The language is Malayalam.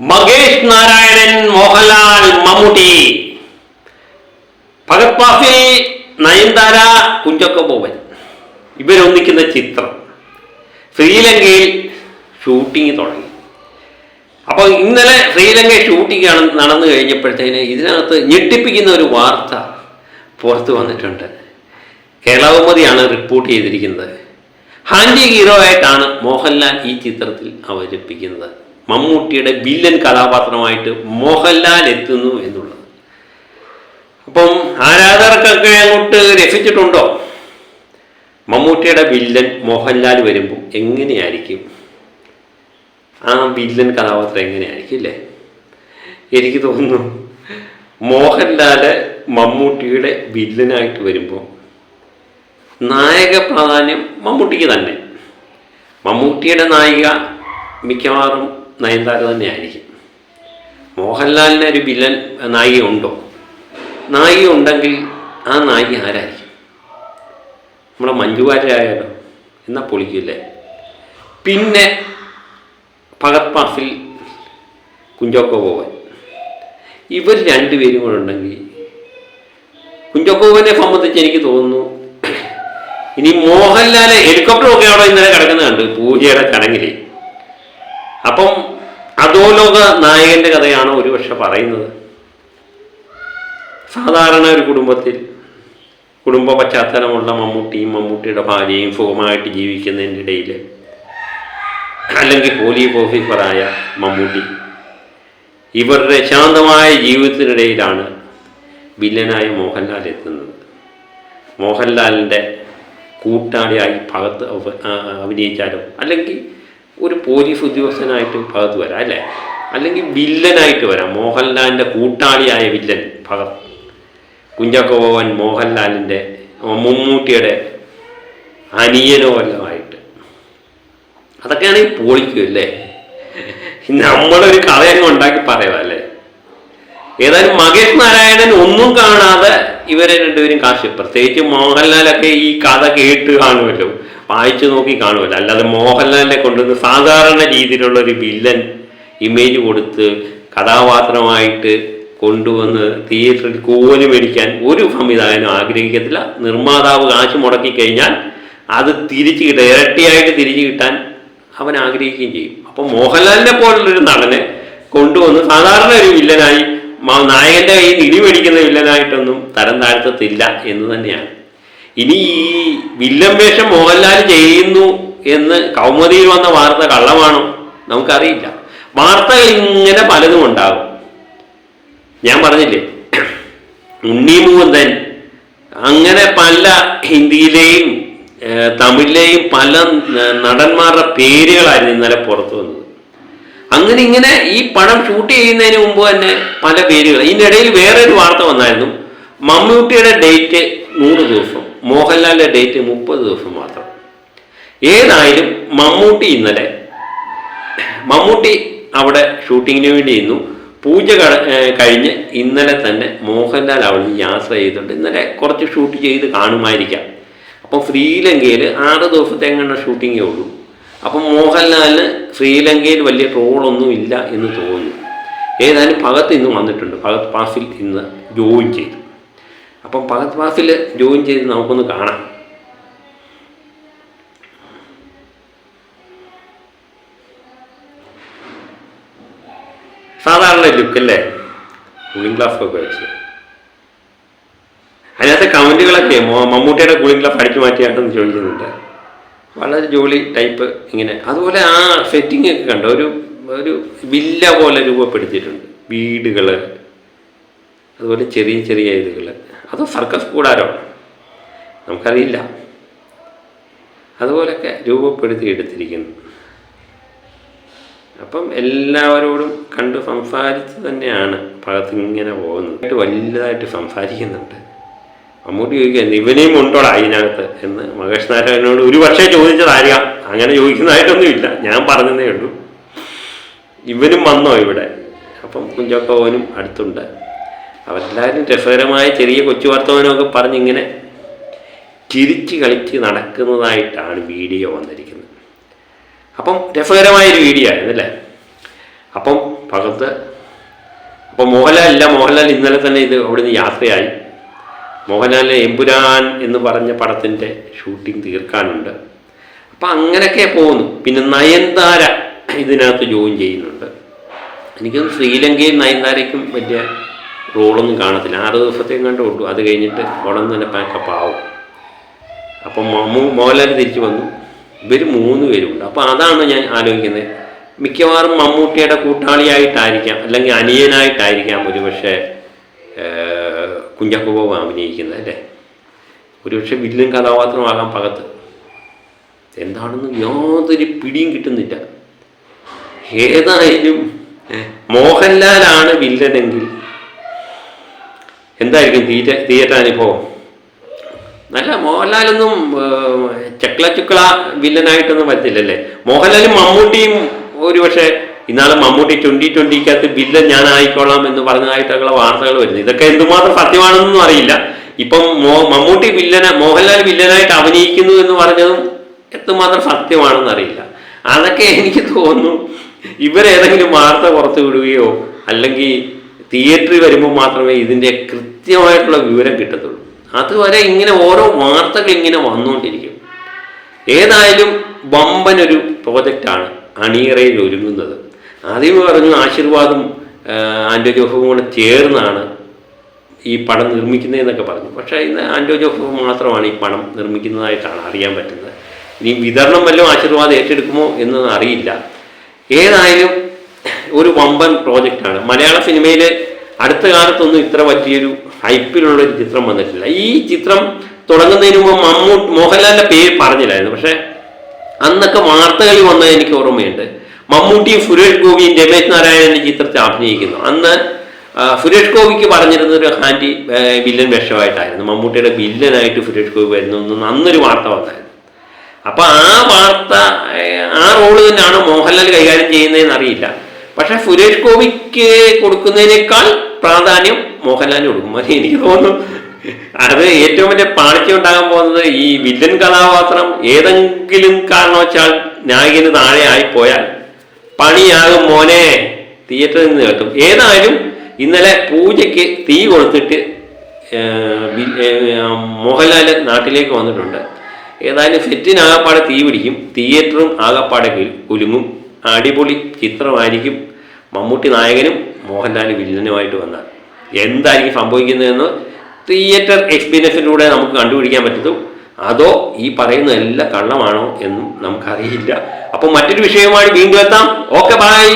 മകേഷ് നാരായണൻ മോഹൻലാൽ മമ്മൂട്ടി. ഭഗത് നയന്താര നയൻതാര കുഞ്ചൊക്ക ഇവരൊന്നിക്കുന്ന ചിത്രം ശ്രീലങ്കയിൽ ഷൂട്ടിംഗ് തുടങ്ങി. അപ്പോൾ ഇന്നലെ ശ്രീലങ്കയിൽ ഷൂട്ടിംഗ് നടന്നു കഴിഞ്ഞപ്പോഴത്തേന് ഇതിനകത്ത് ഞെട്ടിപ്പിക്കുന്ന ഒരു വാർത്ത പുറത്തു വന്നിട്ടുണ്ട്. കേരളകുമതിയാണ് റിപ്പോർട്ട് ചെയ്തിരിക്കുന്നത്. ഹാൻഡി ഹീറോ ആയിട്ടാണ് മോഹൻലാൽ ഈ ചിത്രത്തിൽ അവതരിപ്പിക്കുന്നത്. മമ്മൂട്ടിയുടെ വില്ലൻ കഥാപാത്രമായിട്ട് മോഹൻലാൽ എത്തുന്നു എന്നുള്ളത്. അപ്പം ആരാധകർക്കൊക്കെ അങ്ങോട്ട് രസിച്ചിട്ടുണ്ടോ മമ്മൂട്ടിയുടെ വില്ലൻ മോഹൻലാൽ വരുമ്പോൾ എങ്ങനെയായിരിക്കും? ആ വില്ലൻ കഥാപാത്രം എങ്ങനെയായിരിക്കും അല്ലേ? എനിക്ക് തോന്നുന്നു മോഹൻലാൽ മമ്മൂട്ടിയുടെ വില്ലനായിട്ട് വരുമ്പോൾ നായക പ്രാധാന്യം മമ്മൂട്ടിക്ക് തന്നെ. മമ്മൂട്ടിയുടെ നായിക മിക്കവാറും നയൻതാര തന്നെയായിരിക്കും. മോഹൻലാലിന് ഒരു വില്ലൻ നായിക ഉണ്ടോ? നായിക ഉണ്ടെങ്കിൽ ആ നായിക ആരായിരിക്കും? നമ്മുടെ മഞ്ജുവാരായാലോ എന്നാൽ പൊളിക്കില്ലേ? പിന്നെ ഭഗത് പാഫിൽ കുഞ്ചോക്കോ പോവൻ ഇവർ രണ്ടുപേരും കൂടെ ഉണ്ടെങ്കിൽ കുഞ്ചോക്കോവനെ സംബന്ധിച്ച് എനിക്ക് തോന്നുന്നു ഇനി മോഹൻലാൽ ഹെലികോപ്റ്ററൊക്കെ അവിടെ ഇന്നലെ കിടക്കുന്നത് കണ്ട്. പൂജയുടെ ചടങ്ങിൽ അപ്പം അധോലോക നായകന്റെ കഥയാണ് ഒരുപക്ഷെ പറയുന്നത്? സാധാരണ ഒരു കുടുംബത്തിൽ കുടുംബ പശ്ചാത്തലമുള്ള മമ്മൂട്ടിയും മമ്മൂട്ടിയുടെ ഭാര്യയും സുഖമായിട്ട് ജീവിക്കുന്നതിന്റെ ഇടയിൽ അല്ലെങ്കിൽ പോലീസ് ഓഫീസറായ മമ്മൂട്ടി ഇവരുടെ ശാന്തമായ ജീവിതത്തിനിടയിലാണ് വില്ലനായ മോഹൻലാൽ എത്തുന്നത്. മോഹൻലാലിന്റെ കൂട്ടാളിയായി ഭഗത്ത് അഭിനയിച്ചാലും അല്ലെങ്കിൽ ഒരു പോലീസ് ഉദ്യോഗസ്ഥനായിട്ട് ഭാഗത്ത് വരാം അല്ലേ? അല്ലെങ്കിൽ വില്ലനായിട്ട് വരാം. മോഹൻലാലിന്റെ കൂട്ടാളിയായ വില്ലൻ ഭഗത് കുഞ്ചാക്കോ ഭവൻ മോഹൻലാലിന്റെ മമ്മൂട്ടിയുടെ അനിയനോ വല്ലമായിട്ട് ഈ പൊളിക്കും അല്ലേ? നമ്മളൊരു കഥയങ്ങ് ഉണ്ടാക്കി പറയാമല്ലേ ഏതായാലും മകേഷ് നാരായണൻ ഒന്നും കാണാതെ ഇവരെ രണ്ടുപേരും കാശ്. പ്രത്യേകിച്ച് മോഹൻലാലൊക്കെ ഈ കഥ കേട്ട് കാണുമല്ലോ. വായിച്ചു നോക്കി കാണുമല്ലോ. അല്ലാതെ മോഹൻലാലിനെ കൊണ്ടുവന്ന് സാധാരണ രീതിയിലുള്ള ഒരു വില്ലൻ ഇമേജ് കൊടുത്ത് കഥാപാത്രമായിട്ട് കൊണ്ടുവന്ന് തിയേറ്ററിൽ കൂലി മേടിക്കാൻ ഒരു സംവിധായകനും ആഗ്രഹിക്കത്തില്ല. നിർമ്മാതാവ് കാശ് മുടക്കി കഴിഞ്ഞാൽ അത് തിരിച്ചു കിട്ടാൻ ഇരട്ടിയായിട്ട് തിരിച്ചു കിട്ടാൻ അവൻ ആഗ്രഹിക്കുകയും ചെയ്യും. അപ്പോൾ മോഹൻലാലിനെ പോലുള്ളൊരു നടനെ കൊണ്ടുവന്ന് സാധാരണ ഒരു വില്ലനായി നായകന്റെ കയ്യിൽ ഇടി മേടിക്കുന്ന വില്ലനായിട്ടൊന്നും തരം താഴ്ത്തത്തില്ല എന്ന് തന്നെയാണ്. ഇനി ഈ വില്ലൻ വേഷം മോഹൻലാൽ ചെയ്യുന്നു എന്ന് കൗമുദിയിൽ വന്ന വാർത്ത കള്ളമാണോ? നമുക്കറിയില്ല. വാർത്തകൾ ഇങ്ങനെ പലതും ഉണ്ടാകും. ഞാൻ പറഞ്ഞില്ലേ? ഉണ്ണി മുകുന്ദൻ അങ്ങനെ പല ഹിന്ദിയിലെയും തമിഴിലെയും പല നടന്മാരുടെ പേരുകളായിരുന്നു ഇന്നലെ പുറത്തു വന്നത്. അങ്ങനെ ഇങ്ങനെ ഈ പടം ഷൂട്ട് ചെയ്യുന്നതിന് മുമ്പ് തന്നെ പല പേരുകൾ. ഇതിനിടയിൽ വേറൊരു വാർത്ത വന്നായിരുന്നു. മമ്മൂട്ടിയുടെ ഡേറ്റ് നൂറ് ദിവസം. മോഹൻലാലിന്റെ ഡേറ്റ് മുപ്പത് ദിവസം മാത്രം. ഏതായാലും മമ്മൂട്ടി ഇന്നലെ മമ്മൂട്ടി അവിടെ ഷൂട്ടിങ്ങിന് വേണ്ടി ഇരുന്നു. പൂജ കഴിഞ്ഞ് ഇന്നലെ തന്നെ മോഹൻലാൽ അവിടെ നിന്ന് യാത്ര ചെയ്തിട്ടുണ്ട്. ഇന്നലെ കുറച്ച് ഷൂട്ട് ചെയ്ത് കാണുമായിരിക്കാം. അപ്പം ശ്രീലങ്കയിൽ ആറ് ദിവസത്തെ എങ്ങനെ ഷൂട്ടിങ്ങേ ഉള്ളൂ. അപ്പം മോഹൻലാലിന് ശ്രീലങ്കയിൽ വലിയ ട്രോളൊന്നും ഇല്ല എന്ന് തോന്നുന്നു. ഏതായാലും ഭഗത്ത് ഇന്ന് വന്നിട്ടുണ്ട്. ഭഗത് പാസിൽ ഇന്ന് ജോയിൻ ചെയ്തു. അപ്പം പകത്ത് പാഫിൽ ജോയിൻ ചെയ്ത് നമുക്കൊന്ന് കാണാം. സാധാരണ ലുക്ക് അല്ലേ? കൂളിംഗ് ഗ്ലാസ് ഒക്കെ വെച്ച് അതിനകത്തെ കമന്റുകളൊക്കെ മമ്മൂട്ടിയുടെ കൂളിംഗ് ഗ്ലാസ് അടിച്ചു മാറ്റിയായിട്ടൊന്ന് ചോദിക്കുന്നുണ്ട്. വളരെ ജോലി ടൈപ്പ് ഇങ്ങനെ. അതുപോലെ ആ സെറ്റിംഗ് ഒക്കെ കണ്ടോ? ഒരു ഒരു വില്ല പോലെ രൂപപ്പെടുത്തിയിട്ടുണ്ട്. വീടുകൾ അതുപോലെ ചെറിയ ചെറിയ ഇതുകൾ. അത് സർക്കസ് കൂടാരോ? നമുക്കറിയില്ല. അതുപോലൊക്കെ രൂപപ്പെടുത്തി എടുത്തിരിക്കുന്നു. അപ്പം എല്ലാവരോടും കണ്ട് സംസാരിച്ച് തന്നെയാണ് പകത്തിങ്ങനെ പോകുന്നത്. വലുതായിട്ട് സംസാരിക്കുന്നുണ്ട്. മമ്മൂട്ടി ചോദിക്കുക ഇവനെയും ഉണ്ടോടാ അതിനകത്ത് എന്ന് മഹേഷ് നാരായണനോട് ഒരു പക്ഷേ ചോദിച്ചതായിരിക്കാം അങ്ങനെ ചോദിക്കുന്നതായിട്ടൊന്നുമില്ല. ഞാൻ പറഞ്ഞതേ ഉള്ളൂ. ഇവനും വന്നോ ഇവിടെ? അപ്പം കുഞ്ചോക്കോവനും അടുത്തുണ്ട്. അവരെല്ലാവരും രസകരമായ ചെറിയ കൊച്ചു വർത്തമാനമൊക്കെ പറഞ്ഞിങ്ങനെ ചിരിച്ച് കളിച്ച് നടക്കുന്നതായിട്ടാണ് വീഡിയോ വന്നിരിക്കുന്നത്. അപ്പം രസകരമായൊരു വീഡിയോ ആയിരുന്നല്ലേ അപ്പം പകത്ത് അപ്പം മോഹൻലാൽ ഇല്ല മോഹൻലാൽ ഇന്നലെ തന്നെ ഇത് അവിടുന്ന് യാത്രയായി. മോഹൻലാലിനെ എമ്പുരാൻ എന്ന് പറഞ്ഞ പടത്തിന്റെ ഷൂട്ടിംഗ് തീർക്കാനുണ്ട്. അപ്പം അങ്ങനെയൊക്കെ പോകുന്നു. പിന്നെ നയൻതാര ഇതിനകത്ത് ജോയിൻ ചെയ്യുന്നുണ്ട്. എനിക്കൊന്ന് ശ്രീലങ്കയും നയൻതാരയ്ക്കും വലിയ റോളൊന്നും കാണത്തില്ല. ആറ് ദിവസത്തേക്കും കണ്ടു കൊണ്ടു അത് കഴിഞ്ഞിട്ട് ഉടൻ തന്നെ പാക്കപ്പ് ആവും. അപ്പം മോഹൻലാൽ തിരിച്ചു വന്നു. ഇവർ മൂന്ന് പേരുണ്ട്. അപ്പോൾ അതാണ് ഞാൻ ആലോചിക്കുന്നത്. മിക്കവാറും മമ്മൂട്ടിയുടെ കൂട്ടാളിയായിട്ടായിരിക്കാം അല്ലെങ്കിൽ അനിയനായിട്ടായിരിക്കാം ഒരുപക്ഷെ കുഞ്ചാക്കോ ബോബ അഭിനയിക്കുന്നത് അല്ലേ? ഒരുപക്ഷെ വില്ലൻ കഥാപാത്രമാകാൻ പകത്ത്. എന്താണെന്ന് യാതൊരു പിടിയും കിട്ടുന്നില്ല. ഏതായാലും മോഹൻലാലാണ് വില്ലനെങ്കിൽ എന്തായിരിക്കും തീറ്റ തിയേറ്റർ അനുഭവം? നല്ല മോഹൻലാലൊന്നും ചക്ല ചുക്ല വില്ലനായിട്ടൊന്നും വരത്തില്ലല്ലേ? മോഹൻലാലും മമ്മൂട്ടിയും ഒരുപക്ഷെ ഇന്നാളെ മമ്മൂട്ടി ട്വന്റി ട്വന്റിക്കകത്ത് വില്ലൻ ഞാൻ ആയിക്കോളാം എന്ന് പറഞ്ഞതായിട്ടുള്ള വാർത്തകൾ വരുന്നു. ഇതൊക്കെ എന്തുമാത്രം സത്യമാണെന്നൊന്നും അറിയില്ല. ഇപ്പം മമ്മൂട്ടി വില്ലന മോഹൻലാൽ വില്ലനായിട്ട് അഭിനയിക്കുന്നു എന്ന് പറഞ്ഞതും എത്രമാത്രം സത്യമാണെന്ന് അറിയില്ല. അതൊക്കെ എനിക്ക് തോന്നുന്നു ഇവരേതെങ്കിലും വാർത്ത പുറത്തു വിടുകയോ അല്ലെങ്കിൽ തിയേറ്ററിൽ വരുമ്പോൾ മാത്രമേ ഇതിന്റെ കൃത്യമായിട്ടുള്ള വിവരം കിട്ടത്തുള്ളൂ. അതുവരെ ഇങ്ങനെ ഓരോ വാർത്തകൾ ഇങ്ങനെ വന്നുകൊണ്ടിരിക്കും. ഏതായാലും വമ്പനൊരു പ്രോജക്റ്റാണ് അണിയറയിൽ ഒരുങ്ങുന്നത്. ആദ്യം പറഞ്ഞു ആശീർവാദം ആൻഡോ ജോഫും കൂടെ ചേർന്നാണ് ഈ പടം നിർമ്മിക്കുന്നതെന്നൊക്കെ പറഞ്ഞു. പക്ഷേ ഇന്ന് ആൻഡോ ജോഫ് മാത്രമാണ് ഈ പണം നിർമ്മിക്കുന്നതായിട്ടാണ് അറിയാൻ പറ്റുന്നത്. ഇനി വിതരണം വല്ലതും ആശീർവാദം ഏറ്റെടുക്കുമോ എന്നൊന്നും അറിയില്ല. ഏതായാലും ഒരു വമ്പൻ പ്രോജക്റ്റാണ് മലയാള സിനിമയിൽ അടുത്ത കാലത്തൊന്നും ഇത്ര പറ്റിയൊരു ഹൈപ്പിലുള്ള ഒരു ചിത്രം വന്നിട്ടില്ല. ഈ ചിത്രം തുടങ്ങുന്നതിന് മുമ്പ് മമ്മൂട്ടി മോഹൻലാലിന്റെ പേര് പറഞ്ഞില്ലായിരുന്നു. പക്ഷെ അന്നൊക്കെ വാർത്തകളിൽ വന്നത് എനിക്ക് ഓർമ്മയുണ്ട്. മമ്മൂട്ടിയും സുരേഷ് ഗോപിയും രമേശ് നാരായണന്റെ ചിത്രത്തെ അഭിനയിക്കുന്നു. അന്ന് സുരേഷ് ഗോപിക്ക് പറഞ്ഞിരുന്ന ഒരു ഹാൻഡി വില്ലൻ വേഷമായിട്ടായിരുന്നു. മമ്മൂട്ടിയുടെ വില്ലനായിട്ട് സുരേഷ് ഗോപി വരുന്നു അന്നൊരു വാർത്ത വന്നായിരുന്നു. അപ്പൊ ആ വാർത്ത ആ റോൾ തന്നെയാണ് മോഹൻലാൽ കൈകാര്യം ചെയ്യുന്നതെന്ന് അറിയില്ല. പക്ഷെ സുരേഷ് ഗോപിക്ക് കൊടുക്കുന്നതിനേക്കാൾ പ്രാധാന്യം മോഹൻലാലിന് കൊടുക്കും. അത് എനിക്ക് തോന്നുന്നു. അത് ഏറ്റവും വലിയ പാളിച്ചം ഉണ്ടാകാൻ പോകുന്നത് ഈ വില്ലൻ കഥാപാത്രം ഏതെങ്കിലും കാരണവച്ചാൽ നായകന് താഴെ ആയിപ്പോയാൽ പണിയാകും മോനെ. തിയേറ്ററിൽ നിന്ന് കേട്ടും. ഏതായാലും ഇന്നലെ പൂജയ്ക്ക് തീ കൊടുത്തിട്ട് മോഹൻലാൽ നാട്ടിലേക്ക് വന്നിട്ടുണ്ട്. ഏതായാലും സെറ്റിന് ആകപ്പാടെ തീ പിടിക്കും. തിയേറ്ററും ആകപ്പാടെ കുലുങ്ങും. അടിപൊളി ചിത്രമായിരിക്കും മമ്മൂട്ടി നായകനും മോഹൻലാൽ വില്ലനുമായിട്ട് വന്നാൽ. എന്തായിരിക്കും സംഭവിക്കുന്നതെന്ന് തിയേറ്റർ എക്സ്പീരിയൻസിലൂടെ നമുക്ക് കണ്ടുപിടിക്കാൻ പറ്റത്തും അതോ ഈ പറയുന്ന എല്ലാ കള്ളമാണോ എന്നും നമുക്കറിയില്ല. അപ്പോൾ മറ്റൊരു വിഷയവുമായി വീണ്ടും എത്താം. Okay bye.